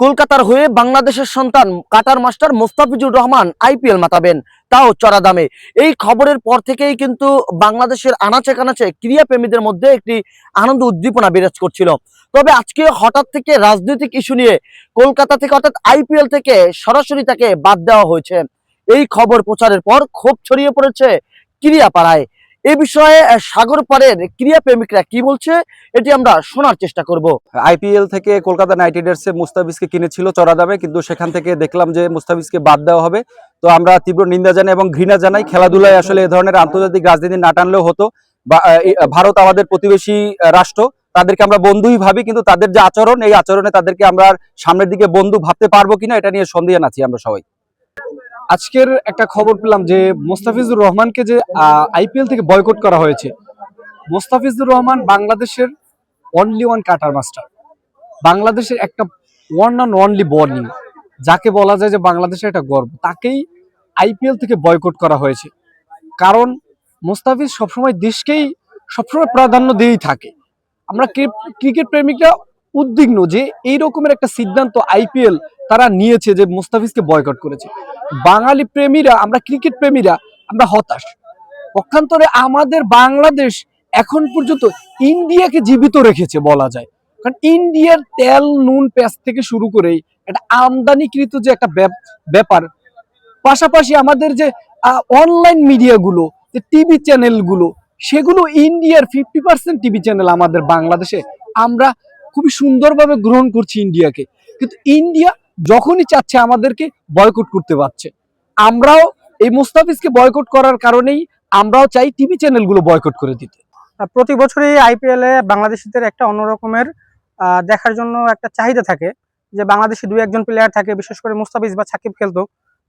কলকাতার হয়ে বাংলাদেশের সন্তান cutter master Mustafizur Rahman IPL মাতাবেন। তাও চড়া দামে। এই খবরের পর থেকেই কিন্তু বাংলাদেশের আনাচে কানাচে ক্রীড়াপ্রেমীদের মধ্যে একটি আনন্দ উদ্দীপনা বিরাজ করছিল। তবে আজকে হঠাৎ থেকে রাজনৈতিক ইস্যু নিয়ে কলকাতা থেকে অর্থাৎ আইপিএল থেকে সরাসরি তাকে বাদ দেওয়া হয়েছে। এই খবর প্রচারের পর ক্ষোভ ছড়িয়ে পড়েছে ক্রিয়াপাড়ায় এ বিষয়ে সাগর পাড়ের ক্রিয়াপ্রেমিকরা কি বলছে, এটি আমরা শোনার চেষ্টা করব। আইপিএল থেকে কলকাতা নাইট রাইডার্সে মুস্তাফিজকে কিনেছিল, চড়া দামে কিন্তু সেখান থেকে দেখলাম যে মুস্তাফিজকে বাদ দেওয়া হবে। তো আমরা তীব্র নিন্দা জানাই এবং ঘৃণা জানাই। খেলাধুলায় আসলে এ ধরনের আন্তর্জাতিক রাজনীতি না টানলেও হতো। ভারত আমাদের প্রতিবেশী রাষ্ট্র। তাদেরকে আমরা বন্ধুই ভাবি, কিন্তু তাদের যে আচরণ, এই আচরণে তাদেরকে আমরা সামনের দিকে বন্ধু ভাবতে পারব কিনা, এটা নিয়ে সন্দেহ আছি আমরা সবাই। আজকের একটা খবর পেলাম যে মোস্তাফিজুর রহমানকে যে আইপিএল থেকে বয়কট করা হয়েছে, মোস্তাফিজুর রহমান বাংলাদেশের অনলি ওয়ান কাটার মাস্টার বাংলাদেশের একটা ওয়ান অন অনলি বলিং যাকে বলা যায় যে বাংলাদেশের একটা গর্ব। তাকেই আইপিএল থেকে বয়কট করা হয়েছে। কারণ মোস্তাফিজ সবসময় দেশকেই সবসময় প্রাধান্য দিয়েই থাকে। আমরা ক্রিকেট প্রেমিকরা উদ্বিগ্ন যে এই রকমের একটা সিদ্ধান্ত আইপিএল তারা নিয়েছে যে মোস্তাফিজকে বয়কট করেছে। বাঙালি প্রেমীরা, আমরা ক্রিকেট প্রেমীরা, আমরা হতাশ। পক্ষান্তরে আমাদের বাংলাদেশ এখন পর্যন্ত ইন্ডিয়াকে জীবিত রেখেছে বলা যায়। কারণ ইন্ডিয়ার তেল, নুন, পেঁয়াজ থেকে শুরু করে একটা আমদানিকৃত যে একটা ব্যাপ- ব্যাপার, পাশাপাশি আমাদের যে অনলাইন মিডিয়াগুলো যে টিভি চ্যানেলগুলো সেগুলো ইন্ডিয়ার ফিফটি পার্সেন্ট টিভি চ্যানেল আমাদের বাংলাদেশে। আমরা খুবই সুন্দরভাবে গ্রহণ করছি ইন্ডিয়াকে। কিন্তু ইন্ডিয়া যখনই চাচ্ছে আমাদেরকে বয়কট করতে পারছে। আমরাও এই মুস্তাফিজকে বয়কট করার কারণেই আমরাও চাই টিভি চ্যানেলগুলো বয়কট করে দিতে। প্রতি বছরই আইপিএল এ বাংলাদেশিদের একটা অন্যরকমের দেখার জন্য একটা চাহিদা থাকে যে বাংলাদেশে দুই একজন প্লেয়ার থাকে, বিশেষ করে মুস্তাফিজ বা সাকিব খেলতো।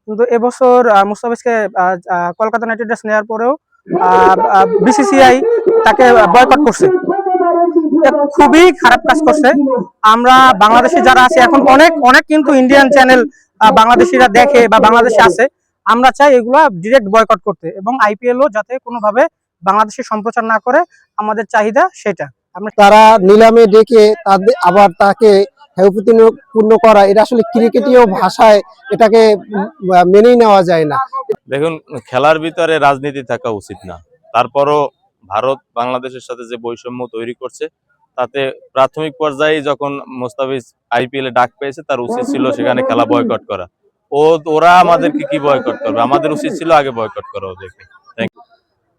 কিন্তু এবছর মুস্তাফিজকে কলকাতা নাইট রাইডার্স নেওয়ার পরেও বিসিসিআই তাকে বয়কট করছে। খুবই খারাপ কাজ করছে। আমরা বাংলাদেশে যারা আছে এখন অনেক অনেক কিন্তু ইন্ডিয়ান চ্যানেল বাংলাদেশিরা দেখে বা বাংলাদেশে আছে। আমরা চাই এগুলা ডিরেক্ট বয়কট করতে এবং আইপিএলও যাতে কোনোভাবে বাংলাদেশে সম্প্রচার না করে আমাদের চাহিদা সেটা। আমরা তারা নিলামে ডেকে তাদের আবার তাকে পূর্ণ করা এটা আসলে ক্রিকেটীয় ভাষায় এটাকে মেনেই নেওয়া যায় না। দেখুন খেলার ভিতরে রাজনীতি থাকা উচিত না। তারপরও ভারত বাংলাদেশের সাথে যে বৈষম্য তৈরি করছে তাতে প্রাথমিক পর্যায়ে যখন মোস্তাফিজ আইপিএল এ ডাক পেয়েছে, তার উচিত ছিল সেখানে খেলা বয়কট করা। ও, ওরা আমাদেরকে কি বয়কট করবে? আমাদের উচিত ছিল আগে বয়কট করা ওদেরকে।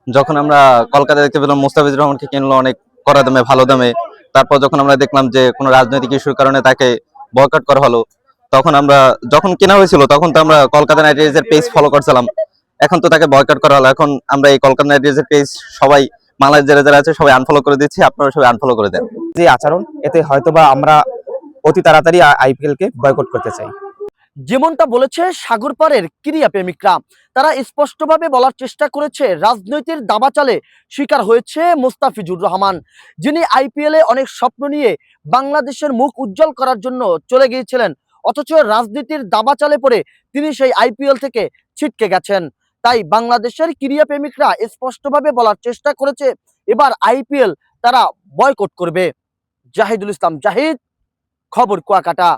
যখন আমরা কলকাতা দেখতে পেলাম মুস্তাফিজুর রহমানকে কিনলো অনেক কড়া দামে, ভালো দামে। তারপর যখন আমরা দেখলাম যে কোনো রাজনৈতিক ইস্যুর কারণে তাকে বয়কট করা হলো, তখন আমরা যখন কেনা হয়েছিল, তখন তো আমরা কলকাতা নাইট রাইডার্সের পেজ ফলো করছিলাম। এখন তো তাকে বয়কট করা হলো। এখন আমরা এই কলকাতা নাইট রাইডার্সের পেজ সবাই বাংলাদেশ যারা যারা আছে, সবাই আনফলো করে দিচ্ছি, আপনারা সবাই আনফলো করে দেন। যে আচরণ, এতে হয়তোবা আমরা অতি তাড়াতাড়ি আইপিএল কে বয়কট করতে চাই। যেমনটা বলেছে সাগর পাড়ের ক্রীড়াপ্রেমিকরা তারা স্পষ্টভাবে বলার চেষ্টা করেছে, রাজনৈতিক দাবাচালে শিকার হয়েছে মোস্তাফিজুর রহমান, যিনি আইপিএলে অনেক স্বপ্ন নিয়ে বাংলাদেশের মুখ উজ্জ্বল করার জন্য চলে গিয়েছিলেন, অথচ রাজনীতির দাবাচালে পড়ে তিনি সেই আইপিএল থেকে ছিটকে গেছেন। তাই বাংলাদেশের ক্রীড়াপ্রেমিকরা স্পষ্টভাবে বলার চেষ্টা করেছে, এবার আইপিএল তারা বয়কট করবে। জাহিদুল ইসলাম, জাহিদ, খবর কুয়াকাটা।